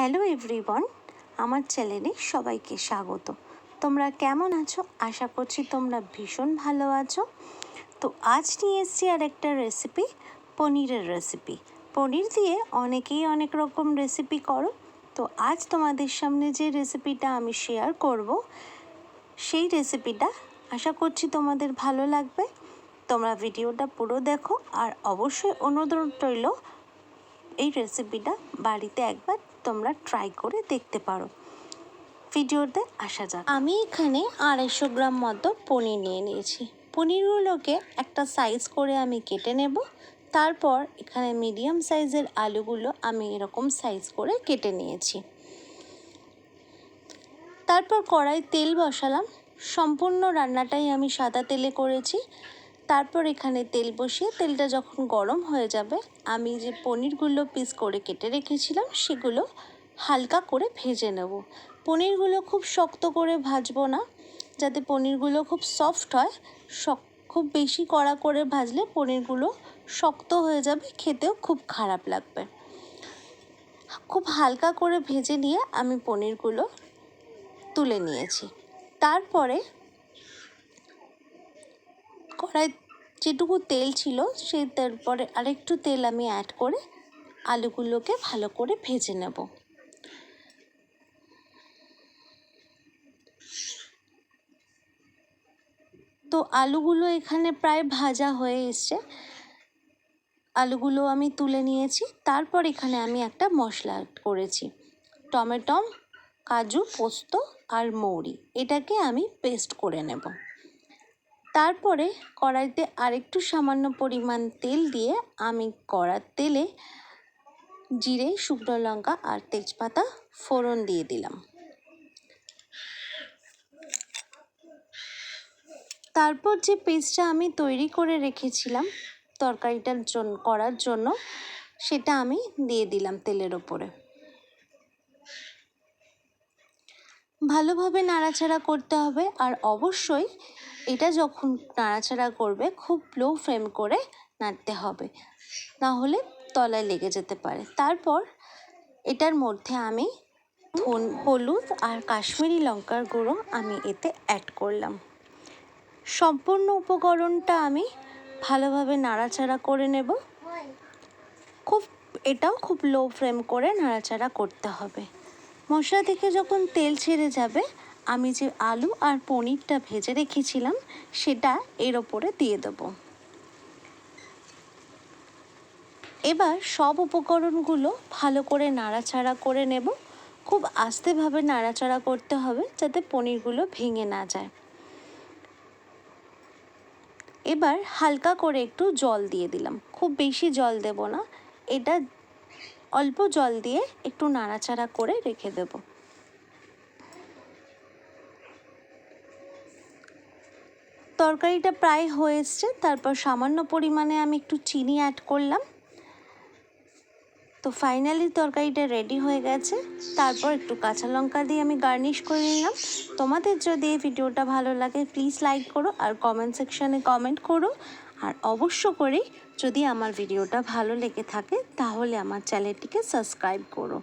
Hello everyone, আমার চ্যানেলে সবাইকে স্বাগত। তোমরা কেমন আছো? আশা করছি তোমরা ভীষণ ভালো আছো। তো আজ নিয়ে এসেছি আর একটা রেসিপি পনিরের রেসিপি পনির দিয়ে অনেকেই অনেক রকম রেসিপি করো। তো আজ তোমাদের সামনে যে রেসিপিটা আমি শেয়ার করব, সেই রেসিপিটা আশা করছি তোমাদের ভালো লাগবে। তোমরা ভিডিওটা পুরো দেখো আর অবশ্যই অনুরোধ রইল এই রেসিপিটা বাড়িতে একবার তোমরা ট্রাই করে দেখতে পারো। ভিডিওতে আসা যাক। আমি এখানে আড়াইশো গ্রাম মতো পনির নিয়ে নিয়েছি। পনিরগুলোকে একটা সাইজ করে আমি কেটে নেব। তারপর এখানে মিডিয়াম সাইজের আলুগুলো আমি এরকম সাইজ করে কেটে নিয়েছি। তারপর কড়াই তেল বসালাম। সম্পূর্ণ রান্নাটাই আমি সাদা তেলে করেছি। তারপর এখানে তেল বসিয়ে তেলটা যখন গরম হয়ে যাবে, আমি যে পনিরগুলো পিস করে কেটে রেখেছিলাম সেগুলো হালকা করে ভেজে নেব। পনিরগুলো খুব শক্ত করে ভাজবো না, যাতে পনিরগুলো খুব সফট হয়। শক, খুব বেশি কড়া করে ভাজলে পনিরগুলো শক্ত হয়ে যাবে, খেতেও খুব খারাপ লাগবে। খুব হালকা করে ভেজে নিয়ে আমি পনিরগুলো তুলে নিয়েছি। তারপরে কড়াই যেটুকু তেল ছিল, সেই তারপরে আরেকটু তেল আমি অ্যাড করে আলুগুলোকে ভালো করে ভেজে নেব। তো আলুগুলো এখানে প্রায় ভাজা হয়ে এসছে। আলুগুলো আমি তুলে নিয়েছি, তারপর এখানে আমি একটা মশলা অ্যাড করেছি। টমেটম, কাজু, পোস্ত আর মৌরি, এটাকে আমি পেস্ট করে নেব। তারপরে কড়াইতে আরেকটু সামান্য পরিমাণ তেল দিয়ে আমি কড়ার তেলে জিরে, শুকনো লঙ্কা আর তেজপাতা ফোড়ন দিয়ে দিলাম। তারপর যে পেস্টটা আমি তৈরি করে রেখেছিলাম তরকারিটার জন্য করার জন্য, সেটা আমি দিয়ে দিলাম তেলের ওপরে। ভালোভাবে নাড়াচাড়া করতে হবে আর অবশ্যই এটা যখন নাড়াচাড়া করবে খুব লো ফ্লেম করে নাড়তে হবে। না হলে তলায় লেগে যেতে পারে। তারপর এটার মধ্যে আমি ধন, হলুদ আর কাশ্মীরি লঙ্কার গুঁড়ো আমি এতে অ্যাড করলাম। সম্পূর্ণ উপকরণটা আমি ভালোভাবে নাড়াচাড়া করে নেব। খুব, এটাও খুব লো ফ্লেম করে নাড়াচাড়া করতে হবে। মশলা থেকে যখন তেল ছেড়ে যাবে, আমি যে আলু আর পনিরটা ভেজে রেখেছিলাম, সেটা এর ওপরে দিয়ে দেবো। এবার সব উপকরণগুলো ভালো করে নাড়াচাড়া করে নেব। খুব আস্তেভাবে নাড়াচাড়া করতে হবে যাতে পনিরগুলো ভেঙে না যায়। এবার হালকা করে একটু জল দিয়ে দিলাম। খুব বেশি জল দেব না। এটা অল্প জল দিয়ে একটু নাড়াচাড়া করে রেখে দেব। তরকারিটা প্রায় হয়ে তারপর সামান্য পরিমাণে আমি একটু চিনি অ্যাড করলাম। তো ফাইনালি তরকারিটা রেডি হয়ে গেছে। তারপর একটু কাঁচা লঙ্কা দিয়ে আমি গার্নিশ করে নিলাম। তোমাদের যদি এই ভিডিওটা ভালো লাগে প্লিজ লাইক করো আর কমেন্ট সেকশানে কমেন্ট করো। আর অবশ্য করে যদি আমার ভিডিওটা ভালো লেগে থাকে তাহলে আমার চ্যানেলটিকে সাবস্ক্রাইব করো।